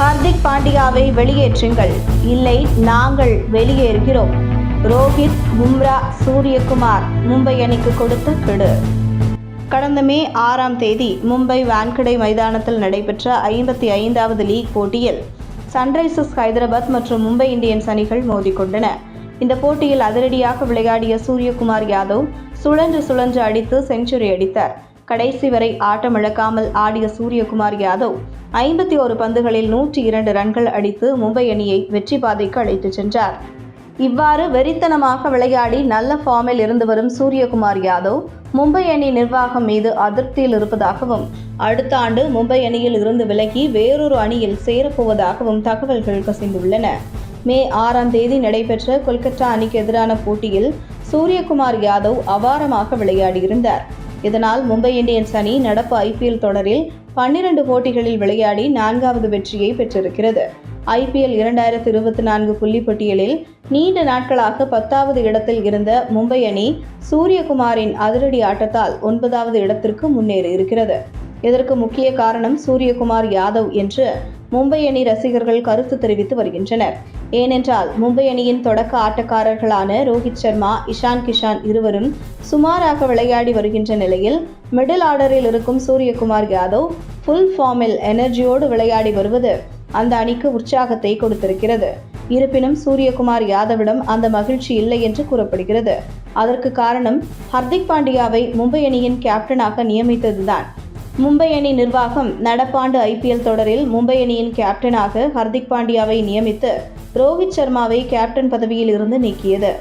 ஹர்திக் பாண்டியாவை வெளியேற்றுங்கள். இல்லை நாங்கள் வெளியேறுகிறோம். ரோஹித் பும்ரா சூரியகுமார் மும்பை அணிக்கு கொடுத்த கெடு கடந்த மே ஆறாம் தேதி மும்பை வான்கடை மைதானத்தில் நடைபெற்ற ஐம்பத்தி ஐந்தாவது லீக் போட்டியில் சன்ரைசர்ஸ் ஹைதராபாத் மற்றும் மும்பை இந்தியன்ஸ் அணிகள் மோதிக்கொண்டன. இந்த போட்டியில் அதிரடியாக விளையாடிய சூரியகுமார் யாதவ் சுழன்று சுழன்று அடித்து செஞ்சுரி அடித்தார். கடைசி வரை ஆட்டமிழக்காமல் ஆடிய சூரியகுமார் யாதவ் ஐம்பத்தி ஒரு பந்துகளில் நூற்றி இரண்டு ரன்கள் அடித்து மும்பை அணியை வெற்றி பாதைக்கு அழைத்துச் சென்றார். இவ்வாறு வெறித்தனமாக விளையாடி நல்ல ஃபார்மில் இருந்து வரும் சூரியகுமார் யாதவ் மும்பை அணி நிர்வாகம் மீது அதிருப்தியில் இருப்பதாகவும் அடுத்த ஆண்டு மும்பை அணியில் இருந்து விலகி வேறொரு அணியில் சேரப்போவதாகவும் தகவல்கள் கசிந்துள்ளன. மே ஆறாம் தேதி நடைபெற்ற கொல்கத்தா அணிக்கு எதிரான போட்டியில் சூரியகுமார் யாதவ் அபாரமாக விளையாடியிருந்தார். இதனால் மும்பை இந்தியன்ஸ் அணி நடப்பு ஐபிஎல் தொடரில் பன்னிரண்டு போட்டிகளில் விளையாடி நான்காவது வெற்றியை பெற்றிருக்கிறது. ஐபிஎல் இரண்டாயிரத்தி இருபத்தி நான்கு புள்ளி பட்டியலில் நீண்ட நாட்களாக பத்தாவது இடத்தில் இருந்த மும்பை அணி சூரியகுமாரின் அதிரடி ஆட்டத்தால் ஒன்பதாவது இடத்திற்கு முன்னேறி இருக்கிறது இதற்கு முக்கிய காரணம் சூரியகுமார் யாதவ் என்று மும்பை அணி ரசிகர்கள் கருத்து தெரிவித்து வருகின்றனர். ஏனென்றால் மும்பை அணியின் தொடக்க ஆட்டக்காரர்களான ரோஹித் சர்மா இஷான் கிஷான் இருவரும் சுமாராக விளையாடி வருகின்ற நிலையில் மிடில் ஆர்டரில் இருக்கும் சூரியகுமார் யாதவ் ஃபுல் ஃபார்மில் எனர்ஜியோடு விளையாடி வருவது அந்த அணிக்கு உற்சாகத்தை கொடுத்திருக்கிறது. இருப்பினும் சூரியகுமார் யாதவிடம் அந்த மகிழ்ச்சி இல்லை என்று கூறப்படுகிறது. அதற்கு காரணம் ஹர்திக் பாண்டியாவை மும்பை அணியின் கேப்டனாக நியமித்ததுதான். மும்பை அணி நிர்வாகம் நடப்பாண்டு ஐபிஎல் தொடரில் மும்பை அணியின் கேப்டனாக ஹர்திக் பாண்டியாவை நியமித்து ரோஹித் சர்மாவை கேப்டன் பதவியில் இருந்து நீக்கியது.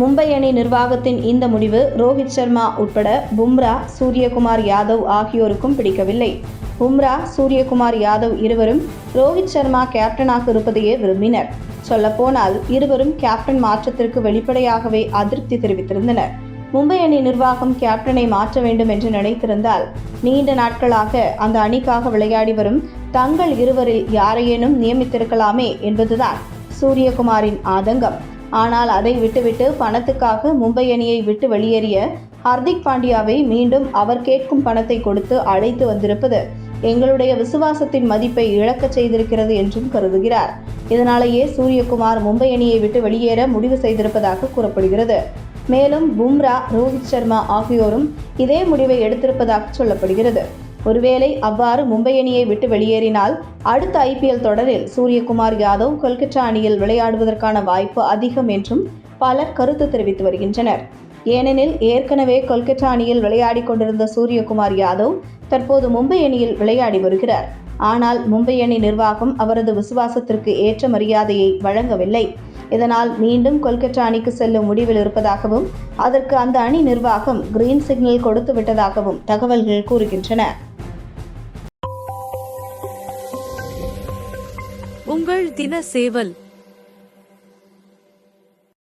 மும்பை அணி நிர்வாகத்தின் இந்த முடிவு ரோஹித் சர்மா உட்பட பும்ரா சூரியகுமார் யாதவ் ஆகியோருக்கும் பிடிக்கவில்லை. பும்ரா சூரியகுமார் யாதவ் இருவரும் ரோஹித் சர்மா கேப்டனாக இருப்பதையே விரும்பினர். சொல்லப்போனால் இருவரும் கேப்டன் மாற்றத்திற்கு வெளிப்படையாகவே அதிருப்தி தெரிவித்திருந்தனர். மும்பை அணி நிர்வாகம் கேப்டனை மாற்ற வேண்டும் என்று நினைத்திருந்தால் நீண்ட நாட்களாக அந்த அணிக்காக விளையாடி வரும் தங்கள் இருவரில் யாரையேனும் நியமித்திருக்கலாமே என்பதுதான் சூரியகுமாரின் ஆதங்கம். ஆனால் அதை விட்டுவிட்டு பணத்துக்காக மும்பை அணியை விட்டு வெளியேறிய ஹர்திக் பாண்டியாவை மீண்டும் அவர் கேட்கும் பணத்தை கொடுத்து அழைத்து வந்திருப்பது எங்களுடைய விசுவாசத்தின் மதிப்பை இழக்கச் செய்திருக்கிறது என்றும் கருதுகிறார். இதனாலேயே சூரியகுமார் மும்பை அணியை விட்டு வெளியேற முடிவு செய்திருப்பதாக கூறப்படுகிறது. மேலும் பும்ரா ரோஹித் சர்மா ஆகியோரும் இதே முடிவை எடுத்திருப்பதாக சொல்லப்படுகிறது. ஒருவேளை அவ்வாறு மும்பை அணியை விட்டு வெளியேறினால் அடுத்த ஐபிஎல் தொடரில் சூரியகுமார் யாதவ் கொல்கத்தா அணியில் விளையாடுவதற்கான வாய்ப்பு அதிகம் என்றும் பலர் கருத்து தெரிவித்து வருகின்றனர். ஏனெனில் ஏற்கனவே கொல்கத்தா அணியில் விளையாடி கொண்டிருந்த சூரியகுமார் யாதவ் தற்போது மும்பை அணியில் விளையாடி வருகிறார். ஆனால் மும்பை அணி நிர்வாகம் அவரது விசுவாசத்திற்கு ஏற்ற மரியாதையை வழங்கவில்லை. இதனால் மீண்டும் கொல்கத்தா அணிக்கு செல்லும் முடிவில் இருப்பதாகவும் அதற்கு அந்த அணி நிர்வாகம் கிரீன் சிக்னல் கொடுத்து விட்டதாகவும் தகவல்கள் கூறுகின்றன. உங்கள் தின சேவல்